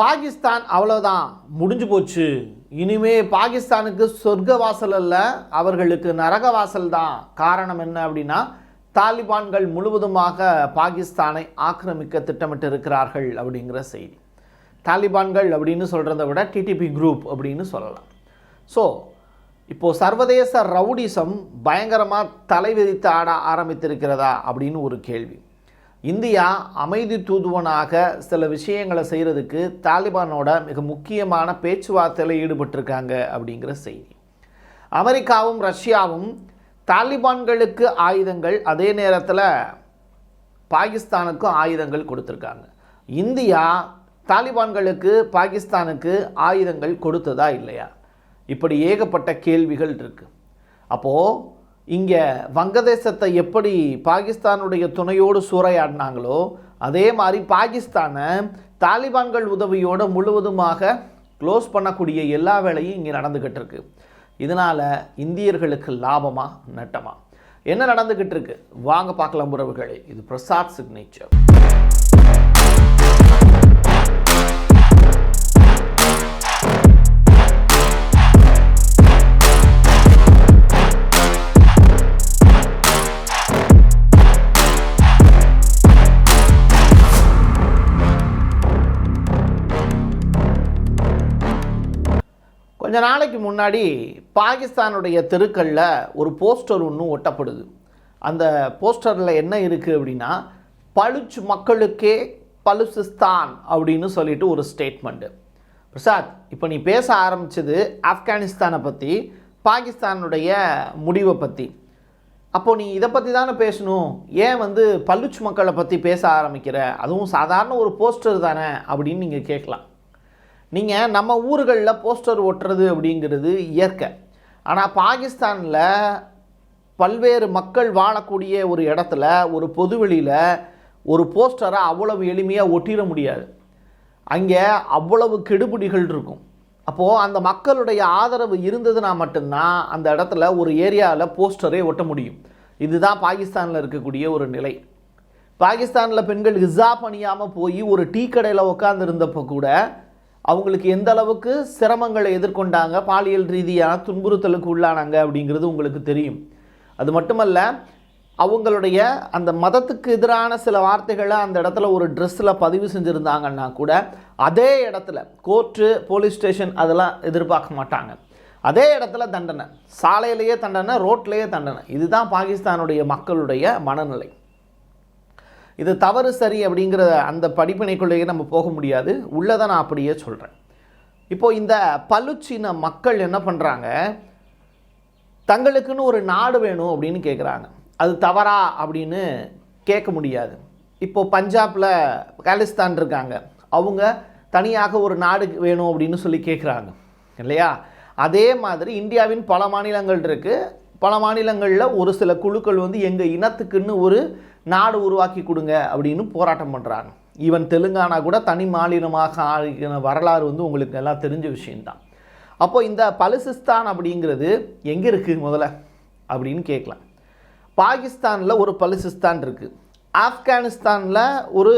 பாகிஸ்தான் அவ்வளோதான் முடிஞ்சு போச்சு. இனிமே பாகிஸ்தானுக்கு சொர்க்க வாசல் அல்ல அவர்களுக்கு நரக வாசல் தான். காரணம் என்ன அப்படின்னா தாலிபான்கள் முழுவதுமாக பாகிஸ்தானை ஆக்கிரமிக்க திட்டமிட்டு இருக்கிறார்கள் அப்படிங்கிற செய்தி. தாலிபான்கள் அப்படின்னு சொல்கிறத விட டிடிபி குரூப் அப்படின்னு சொல்லலாம். ஸோ இப்போது சர்வதேச ரவுடிசம் பயங்கரமாக தலை விரித்து ஆட ஆரம்பித்திருக்கிறதா அப்படின்னு ஒரு கேள்வி. இந்தியா அமைதி தூதுவனாக சில விஷயங்களை செய்கிறதுக்கு தாலிபானோட மிக முக்கியமான பேச்சுவார்த்தையில் ஈடுபட்டிருக்காங்க அப்படிங்கிற செய்தி. அமெரிக்காவும் ரஷ்யாவும் தாலிபான்களுக்கு ஆயுதங்கள் அதே நேரத்தில் பாகிஸ்தானுக்கும் ஆயுதங்கள் கொடுத்துருக்காங்க. இந்தியா தாலிபான்களுக்கு பாகிஸ்தானுக்கு ஆயுதங்கள் கொடுத்ததா இல்லையா? இப்படி ஏகப்பட்ட கேள்விகள் இருக்குது அப்போது இங்கே வங்கதேசத்தை எப்படி பாகிஸ்தானுடைய துணையோடு சூறையாடினாங்களோ அதே மாதிரி பாகிஸ்தானை தாலிபான்கள் உதவியோடு முழுவதுமாக க்ளோஸ் பண்ணக்கூடிய எல்லா வேலையும் இங்கே நடந்துக்கிட்டு இருக்கு. இதனால் இந்தியர்களுக்கு லாபமா நட்டமா? என்ன நடந்துக்கிட்டு இருக்கு? வாங்க பார்க்கலாம் உறவுகளே. இது பிரசாத் சிக்னேச்சர் கொஞ்ச நாளைக்கு முன்னாடி பாகிஸ்தானுடைய தெருக்களில் ஒரு போஸ்டர் ஒன்று ஒட்டப்படுது. அந்த போஸ்டரில் என்ன இருக்குது அப்படின்னா பளுச்சு மக்களுக்கே பலுசிஸ்தான் அப்படின்னு சொல்லிட்டு ஒரு ஸ்டேட்மெண்ட்டு பிரசாத் இப்போ நீ பேச ஆரம்பிச்சது ஆப்கானிஸ்தானை பற்றி பாகிஸ்தானுடைய முடிவை பற்றி அப்போ நீ இதை பற்றி தானே பேசணும்? ஏன் வந்து பல்லுச்சு மக்களை பற்றி பேச ஆரம்பிக்கிற? அதுவும் சாதாரண ஒரு போஸ்டர் தானே அப்படின்னு நீங்கள் கேட்கலாம். நீங்கள் நம்ம ஊர்களில் போஸ்டர் ஒட்டுறது அப்படிங்கிறது இயற்கை. ஆனால் பாகிஸ்தானில் பல்வேறு மக்கள் வாழக்கூடிய ஒரு இடத்துல ஒரு பொதுவெளியில் ஒரு போஸ்டரை அவ்வளவு எளிமையாக ஒட்டிட முடியாது. அங்கே அவ்வளவு கெடுபிடிகள் இருக்கும். அப்போது அந்த மக்களுடைய ஆதரவு இருந்ததுன்னா மட்டும்தான் அந்த இடத்துல ஒரு ஏரியாவில் போஸ்டரே ஒட்ட முடியும். இதுதான் பாகிஸ்தானில் இருக்கக்கூடிய ஒரு நிலை. பாகிஸ்தானில் பெண்கள் ஹிசாப் அணியாமல் போய் ஒரு டீ கடையில் உட்காந்துருந்தப்போ கூட அவங்களுக்கு எந்த அளவுக்கு சிரமங்களை எதிர்கொண்டாங்க பாலியல் ரீதியான துன்புறுத்தலுக்கு உள்ளானாங்க அப்படிங்கிறது உங்களுக்கு தெரியும். அது மட்டுமல்ல அவங்களுடைய அந்த மதத்துக்கு எதிரான சில வார்த்தைகளை அந்த இடத்துல ஒரு ட்ரெஸ்ஸில் பதிவு செஞ்சுருந்தாங்கன்னா கூட அதே இடத்துல கோர்ட்டு போலீஸ் ஸ்டேஷன் அதெல்லாம் எதிர்பார்க்க மாட்டாங்க. அதே இடத்துல தண்டனை. சாலையிலேயே தண்டனை ரோட்லேயே தண்டனை. இதுதான் பாகிஸ்தானுடைய மக்களுடைய மனநிலை. இது தவறு சரி அப்படிங்கிற அந்த படிப்பினைக்குள்ளேயே நம்ம போக முடியாது. உள்ளதை நான் அப்படியே சொல்கிறேன் இப்போது இந்த பலுச்சின மக்கள் என்ன பண்ணுறாங்க தங்களுக்குன்னு ஒரு நாடு வேணும் அப்படின்னு கேட்குறாங்க அது தவறா அப்படின்னு கேட்க முடியாது. இப்போது பஞ்சாபில் காலிஸ்தான் இருக்காங்க. அவங்க தனியாக ஒரு நாடு வேணும் அப்படின்னு சொல்லி கேட்குறாங்க இல்லையா? அதே மாதிரி இந்தியாவின் பல மாநிலங்கள் இருக்குது பல மாநிலங்களில் ஒரு சில குழுக்கள் வந்து எங்கள் இனத்துக்குன்னு ஒரு நாடு உருவாக்கி கொடுங்க அப்படின்னு போராட்டம் பண்ணுறாங்க ஈவன் தெலுங்கானா கூட தனி மாநிலமாக ஆகின வரலாறு வந்து உங்களுக்கு எல்லாம் தெரிஞ்ச விஷயம்தான். அப்போது இந்த பலுசிஸ்தான் அப்படிங்கிறது எங்கே இருக்குது முதல்ல அப்படின்னு கேட்கலாம். பாகிஸ்தானில் ஒரு பலுசிஸ்தான் இருக்குது ஆப்கானிஸ்தானில் ஒரு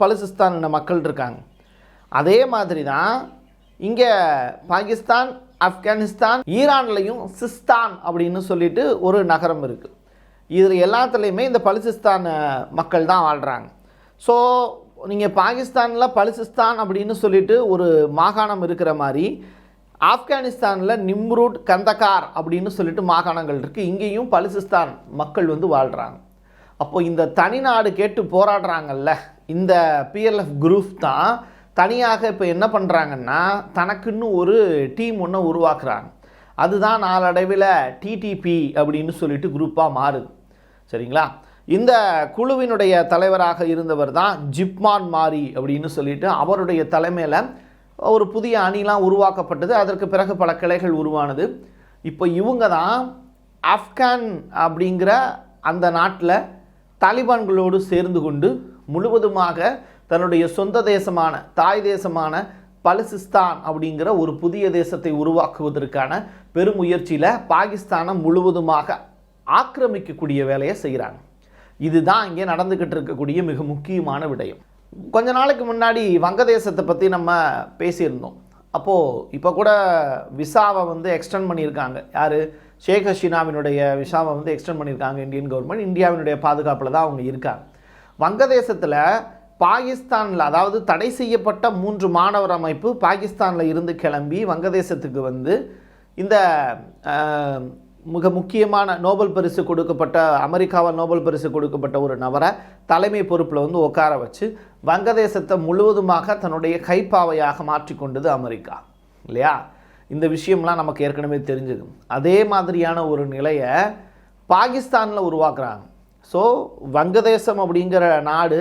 பலுசிஸ்தான் மக்கள் இருக்காங்க. அதே மாதிரி தான் இங்கே பாகிஸ்தான் ஆப்கானிஸ்தான் ஈரான்லையும் சிஸ்தான் அப்படின்னு சொல்லிட்டு ஒரு நகரம் இருக்குது இதில் எல்லாத்துலேயுமே இந்த பலுசிஸ்தான் மக்கள் தான் வாழ்கிறாங்க ஸோ நீங்கள் பாகிஸ்தானில் பலுசிஸ்தான் அப்படின்னு சொல்லிட்டு ஒரு மாகாணம் இருக்கிற மாதிரி ஆப்கானிஸ்தானில் நிம்ரூட் கந்தகார் அப்படின்னு சொல்லிட்டு மாகாணங்கள் இருக்குது இங்கேயும் பலுசிஸ்தான் மக்கள் வந்து வாழ்கிறாங்க அப்போது இந்த தனிநாடு கேட்டு போராடுறாங்கல்ல இந்த பிஎல்எஃப் குரூப் தான் தனியாக இப்போ என்ன பண்ணுறாங்கன்னா தனக்குன்னு ஒரு டீம் ஒன்று உருவாக்குறாங்க. அதுதான் நாளடைவில் டிடிபி அப்படின்னு சொல்லிட்டு குரூப்பாக மாறுது. சரிங்களா? இந்த குழுவினுடைய தலைவராக இருந்தவர் தான் ஜிப்மான் மாரி அப்படின்னு சொல்லிட்டு அவருடைய தலைமையில் ஒரு புதிய அணிலாம் உருவாக்கப்பட்டது. அதற்கு பிறகு பல கிளைகள் உருவானது. இப்போ இவங்க தான் ஆப்கான் அப்படிங்கிற அந்த நாட்டில் தாலிபான்களோடு சேர்ந்து கொண்டு முழுவதுமாக தன்னுடைய சொந்த தேசமான தாய் தேசமான பலசிஸ்தான் அப்படிங்கிற ஒரு புதிய தேசத்தை உருவாக்குவதற்கான பெருமுயற்சியில் பாகிஸ்தானை முழுவதுமாக ஆக்கிரமிக்கக்கூடிய வேலையை செய்கிறாங்க இதுதான் இங்கே நடந்துக்கிட்டு இருக்கக்கூடிய மிக முக்கியமான விடயம். கொஞ்ச நாளைக்கு முன்னாடி வங்கதேசத்தை பற்றி நம்ம பேசியிருந்தோம். அப்போது இப்போ கூட விசாவை வந்து எக்ஸ்டெண்ட் பண்ணியிருக்காங்க. யார்? ஷேக் ஹசீனாவினுடைய விசாவை வந்து எக்ஸ்டெண்ட் பண்ணியிருக்காங்க. இந்தியன் கவர்மெண்ட் இந்தியாவினுடைய பாதுகாப்பில் தான் அவங்க இருக்காங்க. வங்கதேசத்தில் பாகிஸ்தானில் அதாவது தடை செய்யப்பட்ட மூன்று மாணவர் அமைப்பு பாகிஸ்தானில் இருந்து கிளம்பி வங்கதேசத்துக்கு வந்து இந்த மிக முக்கியமான நோபல் பரிசு கொடுக்கப்பட்ட அமெரிக்காவால் நோபல் பரிசு கொடுக்கப்பட்ட ஒரு நபரை தலைமை பொறுப்பில் வந்து உட்கார வச்சு வங்கதேசத்தை முழுவதுமாக தன்னுடைய கைப்பாவையாக மாற்றிக்கொண்டது அமெரிக்கா. இல்லையா? இந்த விஷயம்லாம் நமக்கு ஏற்கனவே தெரிஞ்சது. அதே மாதிரியான ஒரு நிலையை பாகிஸ்தானில் உருவாக்குறாங்க. ஸோ வங்கதேசம் அப்படிங்கிற நாடு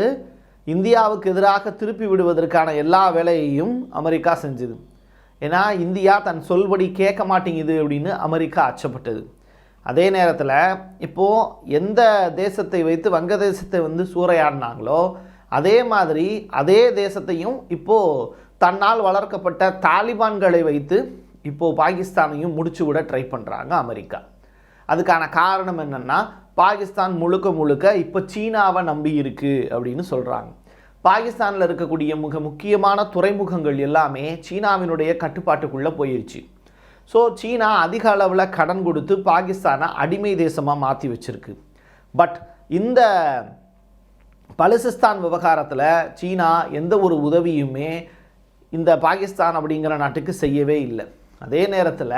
இந்தியாவுக்கு எதிராக திருப்பி விடுவதற்கான எல்லா வேலையையும் அமெரிக்கா செஞ்சுது. ஏன்னா இந்தியா தன் சொல்படி கேட்க மாட்டேங்குது அப்படின்னு அமெரிக்கா அச்சப்பட்டது. அதே நேரத்தில் இப்போது எந்த தேசத்தை வைத்து வங்கதேசத்தை வந்து சூறையாடினாங்களோ அதே மாதிரி அதே தேசத்தையும் இப்போது தன்னால் வளர்க்கப்பட்ட தாலிபான்களை வைத்து இப்போது பாகிஸ்தானையும் முடிச்சு விட ட்ரை பண்ணுறாங்க அமெரிக்கா. அதுக்கான காரணம் என்னன்னா பாகிஸ்தான் முழுக்க முழுக்க இப்போ சீனாவை நம்பி இருக்குது அப்படின்னு சொல்கிறாங்க பாகிஸ்தானில் இருக்கக்கூடிய மிக முக்கியமான துறைமுகங்கள் எல்லாமே சீனாவினுடைய கட்டுப்பாட்டுக்குள்ளே போயிருச்சு. ஸோ சீனா அதிக அளவில் கடன் கொடுத்து பாகிஸ்தானை அடிமை தேசமாக மாற்றி வச்சிருக்கு. பட் இந்த பலுசிஸ்தான் விவகாரத்தில் சீனா எந்த ஒரு உதவியுமே இந்த பாகிஸ்தான் அப்படிங்கிற நாட்டுக்கு செய்யவே இல்லை. அதே நேரத்தில்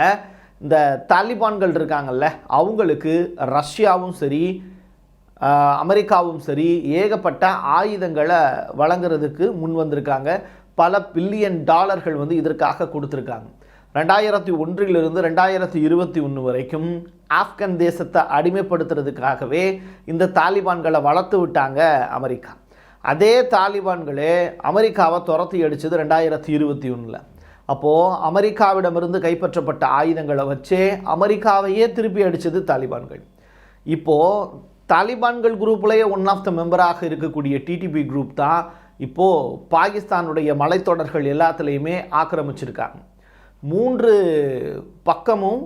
இந்த தாலிபான்கள் இருக்காங்கல்ல அவங்களுக்கு ரஷ்யாவும் சரி அமெரிக்காவும் சரி ஏகப்பட்ட ஆயுதங்களை வழங்குறதுக்கு முன் வந்திருக்காங்க. பல பில்லியன் டாலர்கள் வந்து இதற்காக கொடுத்துருக்காங்க. ரெண்டாயிரத்தி ஒன்றிலிருந்து ரெண்டாயிரத்தி இருபத்தி ஒன்று வரைக்கும் ஆப்கன் தேசத்தை அடிமைப்படுத்துறதுக்காகவே இந்த தாலிபான்களை வளர்த்து விட்டாங்க அமெரிக்கா. அதே தாலிபான்களே அமெரிக்காவை துரத்தி அடிச்சது ரெண்டாயிரத்தி இருபத்தி ஒன்றில். அப்போது அமெரிக்காவிடமிருந்து கைப்பற்றப்பட்ட ஆயுதங்களை வச்சே அமெரிக்காவையே திருப்பி அடித்தது தாலிபான்கள். இப்போது தாலிபான்கள் குரூப்லேயே ஒன் ஆஃப் த மெம்பராக இருக்கக்கூடிய டிடிபி குரூப் தான் இப்போது பாகிஸ்தானுடைய மலைத்தொடர்கள் எல்லாத்துலேயுமே ஆக்கிரமிச்சிருக்காங்க. மூன்று பக்கமும்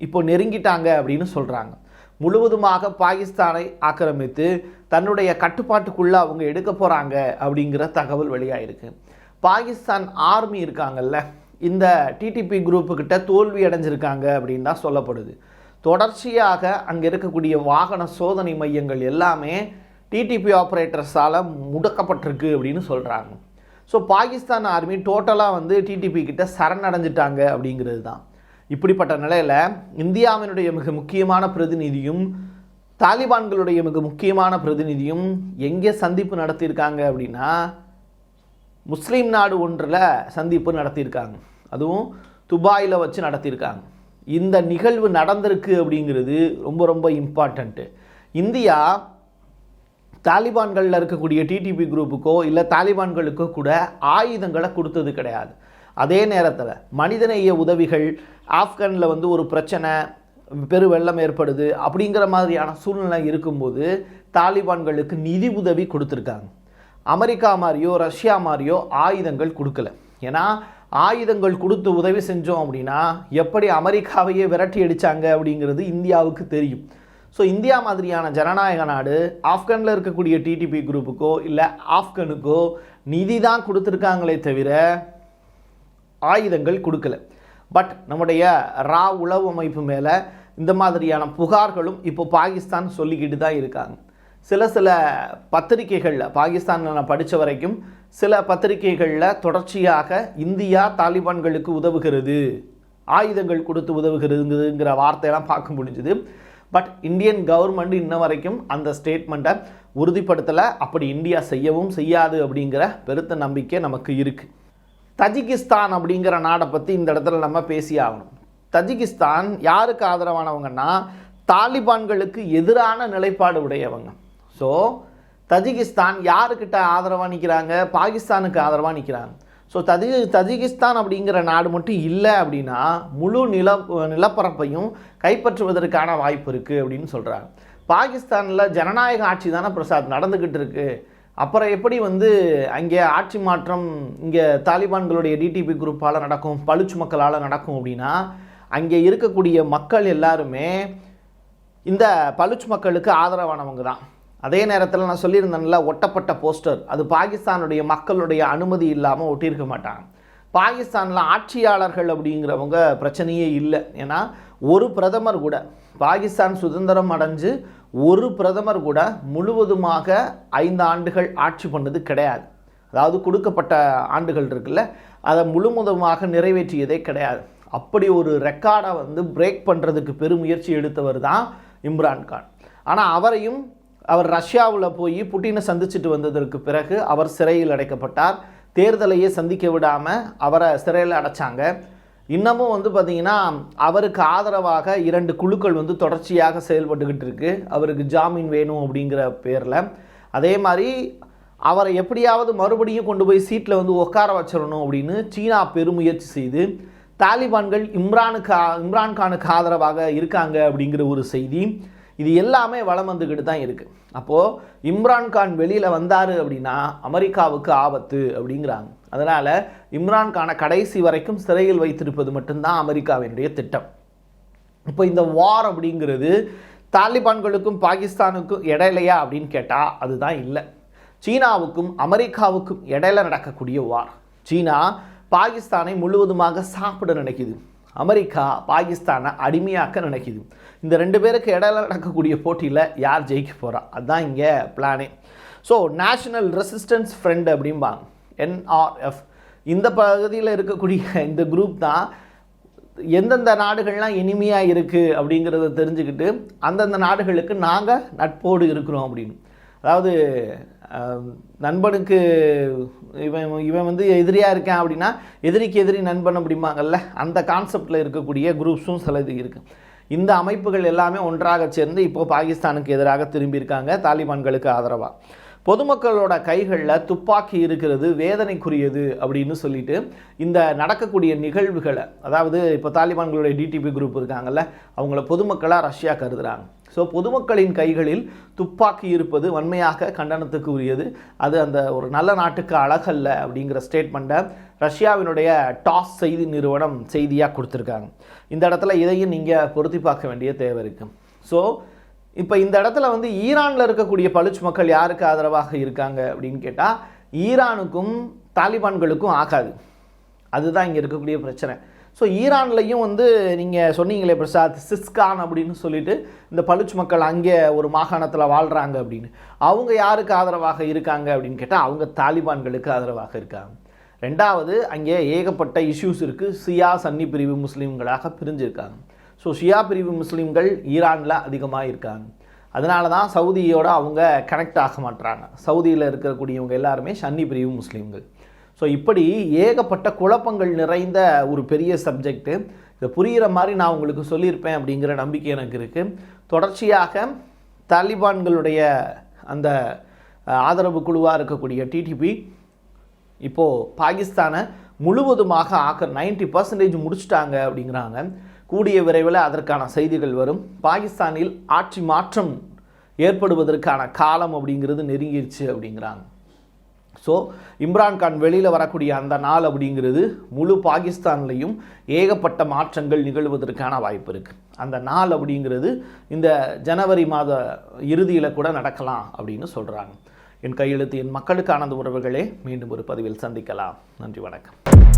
இப்போ நெருங்கிட்டாங்க அப்படின்னு சொல்கிறாங்க முழுவதுமாக பாகிஸ்தானை ஆக்கிரமித்து தன்னுடைய கட்டுப்பாட்டுக்குள்ளே அவங்க எடுக்க போகிறாங்க அப்படிங்கிற தகவல் வெளியாயிருக்கு. பாகிஸ்தான் ஆர்மி இருக்காங்கல்ல இந்த டிடிபி குரூப்புக்கிட்ட தோல்வி அடைஞ்சிருக்காங்க அப்படின்னு தான் சொல்லப்படுது. தொடர்ச்சியாக அங்கே இருக்கக்கூடிய வாகன சோதனை மையங்கள் எல்லாமே டிடிபி ஆப்ரேட்டர்ஸால் முடக்கப்பட்டிருக்கு அப்படின்னு சொல்கிறாங்க ஸோ பாகிஸ்தான் ஆர்மி டோட்டலாக வந்து டிடிபி கிட்ட சரணடைஞ்சிட்டாங்க அப்படிங்கிறது தான். இப்படிப்பட்ட நிலையில் இந்தியாவினுடைய மிக முக்கியமான பிரதிநிதியும் தாலிபான்களுடைய மிக முக்கியமான பிரதிநிதியும் எங்கே சந்திப்பு நடத்தியிருக்காங்க அப்படின்னா முஸ்லீம் நாடு ஒன்றில் சந்திப்பு நடத்தியிருக்காங்க. அதுவும் துபாயில் வச்சு நடத்தியிருக்காங்க. இந்த நிகழ்வு நடந்திருக்கு அப்படிங்கிறது ரொம்ப ரொம்ப இம்பார்ட்டண்ட்டு இந்தியா தாலிபான்களில் இருக்கக்கூடிய டிடிபி குரூப்புக்கோ இல்லை தாலிபான்களுக்கோ கூட ஆயுதங்களை கொடுத்தது கிடையாது. அதே நேரத்தில் மனிதநேய உதவிகள் ஆப்கானில் வந்து ஒரு பிரச்சனை பெரு வெள்ளம் ஏற்படுது அப்படிங்கிற மாதிரியான சூழ்நிலை இருக்கும்போது தாலிபான்களுக்கு நிதி உதவி கொடுத்துருக்காங்க. அமெரிக்கா மாதிரியோ ரஷ்யா மாதிரியோ ஆயுதங்கள் கொடுக்கல. ஏன்னா ஆயுதங்கள் கொடுத்து உதவி செஞ்சோம் அப்படின்னா எப்படி அமெரிக்காவையே விரட்டி அடித்தாங்க அப்படிங்கிறது இந்தியாவுக்கு தெரியும். ஸோ இந்தியா மாதிரியான ஜனநாயக நாடு ஆப்கானில் இருக்கக்கூடிய டிடிபி குரூப்புக்கோ இல்லை ஆப்கனுக்கோ நிதி தான் கொடுத்துருக்காங்களே தவிர ஆயுதங்கள் கொடுக்கல. பட் நம்முடைய ரா உளவு அமைப்பு மேலே இந்த மாதிரியான புகார்களும் இப்போ பாகிஸ்தான் சொல்லிக்கிட்டு தான் இருக்காங்க. சில சில பத்திரிகைகளில் பாகிஸ்தானில் நான் படித்த வரைக்கும் சில பத்திரிகைகளில் தொடர்ச்சியாக இந்தியா தாலிபான்களுக்கு உதவுகிறது ஆயுதங்கள் கொடுத்து உதவுகிறதுங்கிற வார்த்தையெல்லாம் பார்க்க முடிஞ்சுது. பட் இந்தியன் கவர்மெண்ட் இன்ன வரைக்கும் அந்த ஸ்டேட்மெண்ட்டை உறுதிப்படுத்தலை அப்படி இந்தியா செய்யவும் செய்யாது அப்படிங்கிற பெருத்த நம்பிக்கை நமக்கு இருக்குது தஜிகிஸ்தான் அப்படிங்கிற நாடை பற்றி இந்த இடத்துல நம்ம பேசி ஆகணும். தஜிகிஸ்தான் யாருக்கு ஆதரவானவங்கன்னா தாலிபான்களுக்கு எதிரான நிலைப்பாடு உடையவங்க. ஸோ தஜிகிஸ்தான் யாருக்கிட்ட ஆதரவாக நிற்கிறாங்க பாகிஸ்தானுக்கு ஆதரவாக நிற்கிறாங்க ஸோ தஜி தஜிகிஸ்தான் அப்படிங்கிற நாடு மட்டும் இல்லை அப்படின்னா முழு நில நிலப்பரப்பையும் கைப்பற்றுவதற்கான வாய்ப்பு இருக்குது அப்படின்னு சொல்கிறாங்க பாகிஸ்தானில் ஜனநாயக ஆட்சி தானே பிரசாத் நடந்துக்கிட்டு இருக்கு. அப்புறம் எப்படி வந்து அங்கே ஆட்சி மாற்றம் இங்கே தாலிபான்களுடைய டிடிபி குரூப்பால் நடக்கும் பழுச்சு மக்களால் நடக்கும் அப்படின்னா அங்கே இருக்கக்கூடிய மக்கள் எல்லாருமே இந்த பழுச்சு மக்களுக்கு ஆதரவானவங்க தான். அதே நேரத்தில் நான் சொல்லியிருந்தேன்ல ஒட்டப்பட்ட போஸ்டர். அது பாகிஸ்தானுடைய மக்களுடைய அனுமதி இல்லாமல் ஒட்டியிருக்க மாட்டாங்க. பாகிஸ்தானில் ஆட்சியாளர்கள் அப்படிங்கிறவங்க பிரச்சனையே இல்லை. ஏன்னா ஒரு பிரதமர் கூட பாகிஸ்தான் சுதந்திரம் அடைஞ்சு ஒரு பிரதமர் கூட முழுவதுமாக ஐந்து ஆண்டுகள் ஆட்சி பண்ணது கிடையாது. அதாவது கொடுக்கப்பட்ட ஆண்டுகள் இருக்குல்ல அதை முழுமுதமாக நிறைவேற்றியதே கிடையாது. அப்படி ஒரு ரெக்கார்டை வந்து பிரேக் பண்ணுறதுக்கு பெருமுயற்சி எடுத்தவர் தான் இம்ரான்கான் ஆனால் அவரையும் அவர் ரஷ்யாவில் போய் புட்டினை சந்திச்சுட்டு வந்ததற்கு பிறகு அவர் சிறையில் அடைக்கப்பட்டார். தேர்தலையே சந்திக்க விடாமல் அவரை சிறையில் அடைச்சாங்க. இன்னமும் வந்து பார்த்திங்கன்னா அவருக்கு ஆதரவாக இரண்டு குழுக்கள் வந்து தொடர்ச்சியாக செயல்பட்டுக்கிட்டு இருக்கு. அவருக்கு ஜாமீன் வேணும் அப்படிங்கிற பேரில். அதே மாதிரி அவரை எப்படியாவது மறுபடியும் கொண்டு போய் சீட்டில் வந்து உட்கார வச்சிடணும் அப்படின்னு சீனா பெருமுயற்சி செய்து தாலிபான்கள் இம்ரானுக்கு இம்ரான்கானுக்கு ஆதரவாக இருக்காங்க அப்படிங்கிற ஒரு செய்தி. இது எல்லாமே வளம் வந்துக்கிட்டு தான் இருக்குது அப்போது இம்ரான்கான் வெளியில் வந்தார் அப்படின்னா அமெரிக்காவுக்கு ஆபத்து அப்படிங்கிறாங்க. அதனால் இம்ரான்கானை கடைசி வரைக்கும் சிறையில் வைத்திருப்பது மட்டும்தான் அமெரிக்காவினுடைய திட்டம். இப்போ இந்த வார் அப்படிங்கிறது தாலிபான்களுக்கும் பாகிஸ்தானுக்கும் இடையிலையா அப்படின்னு கேட்டால் அதுதான் இல்லை. சீனாவுக்கும் அமெரிக்காவுக்கும் இடையில நடக்கக்கூடிய வார் சீனா பாகிஸ்தானை முழுவதுமாக சாப்பிட நினைக்குது. அமெரிக்கா பாகிஸ்தானை அடிமையாக்க நினைக்குது. இந்த ரெண்டு பேருக்கு இடையில நடக்கக்கூடிய போட்டியில் யார் ஜெயிக்க போகிறா அதுதான் இங்கே பிளானே ஸோ நேஷனல் ரெசிஸ்டன்ஸ் ஃப்ரெண்ட் அப்படிம்பாங்க. என்ஆர்எஃப் இந்த பகுதியில் இருக்கக்கூடிய இந்த குரூப் தான் எந்தெந்த நாடுகள்லாம் இனிமையாக இருக்குது அப்படிங்கிறத தெரிஞ்சுக்கிட்டு அந்தந்த நாடுகளுக்கு நாங்கள் நட்போடு இருக்கிறோம் அப்படின்னு. அதாவது நண்பனுக்கு இவன் இவன் வந்து எதிரியாக இருக்கேன் அப்படின்னா எதிரிக்கு எதிரி நண்பன் அப்படிம்பாங்கல்ல அந்த கான்செப்டில் இருக்கக்கூடிய குரூப்ஸும் சில இது இருக்குது இந்த அமைப்புகள் எல்லாமே ஒன்றாக சேர்ந்து இப்போது பாகிஸ்தானுக்கு எதிராக திரும்பியிருக்காங்க தாலிபான்களுக்கு ஆதரவாக பொதுமக்களோட கைகளில் துப்பாக்கி இருக்கிறது வேதனைக்குரியது அப்படின்னு சொல்லிட்டு இந்த நடக்கக்கூடிய நிகழ்வுகளை அதாவது இப்போ தாலிபான்களுடைய டிடிபி குரூப் இருக்காங்கல்ல அவங்கள பொதுமக்களாக ரஷ்யா கருதுகிறாங்க ஸோ பொதுமக்களின் கைகளில் துப்பாக்கி இருப்பது வன்மையாக கண்டனத்துக்கு உரியது அது அந்த ஒரு நல்ல நாட்டுக்கு அழகல்ல அப்படிங்கிற ஸ்டேட்மெண்ட்டை ரஷ்யாவினுடைய டாஸ் செய்தி நிறுவனம் செய்தியாக கொடுத்துருக்காங்க. இந்த இடத்துல இதையும் நீங்கள் பொருத்தி பார்க்க வேண்டிய தேவை இருக்குது ஸோ இப்போ இந்த இடத்துல வந்து ஈரானில் இருக்கக்கூடிய பலுச் மக்கள் யாருக்கு ஆதரவாக இருக்காங்க அப்படின்னு கேட்டால் ஈரானுக்கும் தாலிபான்களுக்கும் ஆகாது. அதுதான் இங்கே இருக்கக்கூடிய பிரச்சனை. ஸோ ஈரான்லையும் வந்து நீங்கள் சொன்னீங்களே பிரசாத் சிஸ்கான் அப்படின்னு சொல்லிட்டு இந்த பலுச் மக்கள் அங்கே ஒரு மாகாணத்தில் வாழ்கிறாங்க அப்படின்னு. அவங்க யாருக்கு ஆதரவாக இருக்காங்க அப்படின்னு கேட்டால் அவங்க தாலிபான்களுக்கு ஆதரவாக இருக்காங்க. ரெண்டாவது அங்கே ஏகப்பட்ட இஷ்யூஸ் இருக்குது சியா சன்னி பிரிவு முஸ்லீம்களாக பிரிஞ்சிருக்காங்க. ஸோ ஷியா பிரிவு முஸ்லீம்கள் ஈரானில் அதிகமாக இருக்காங்க. அதனால தான் சவுதியோடு அவங்க கனெக்ட் ஆக மாட்டுறாங்க சவுதியில் இருக்கக்கூடியவங்க எல்லாருமே சன்னி பிரிவு முஸ்லீம்கள். ஸோ இப்படி ஏகப்பட்ட குழப்பங்கள் நிறைந்த ஒரு பெரிய சப்ஜெக்ட்டு இதை புரிகிற மாதிரி நான் உங்களுக்கு சொல்லியிருப்பேன் அப்படிங்கிற நம்பிக்கை எனக்கு இருக்குது தொடர்ச்சியாக தாலிபான்களுடைய அந்த ஆதரவு குழுவாக இருக்கக்கூடிய டிடிபி இப்போது பாகிஸ்தானை முழுவதுமாக ஆக்க 90% பர்சன்டேஜ் முடிச்சிட்டாங்க அப்படிங்கிறாங்க. கூடிய விரைவில் அதற்கான செய்திகள் வரும். பாகிஸ்தானில் ஆட்சி மாற்றம் ஏற்படுவதற்கான காலம் அப்படிங்கிறது நெருங்கிருச்சு அப்படிங்கிறாங்க. ஸோ இம்ரான்கான் வெளியில் வரக்கூடிய அந்த நாள் அப்படிங்கிறது முழு பாகிஸ்தான்லேயும் ஏகப்பட்ட மாற்றங்கள் நிகழ்வதற்கான வாய்ப்பு இருக்குது அந்த நாள் அப்படிங்கிறது இந்த ஜனவரி மாத இறுதியில் கூட நடக்கலாம் அப்படின்னு சொல்கிறாங்க என் கையெழுத்து என் மக்களுக்கான அந்த உறவுகளே மீண்டும் ஒரு பதிவில் சந்திக்கலாம். நன்றி வணக்கம்.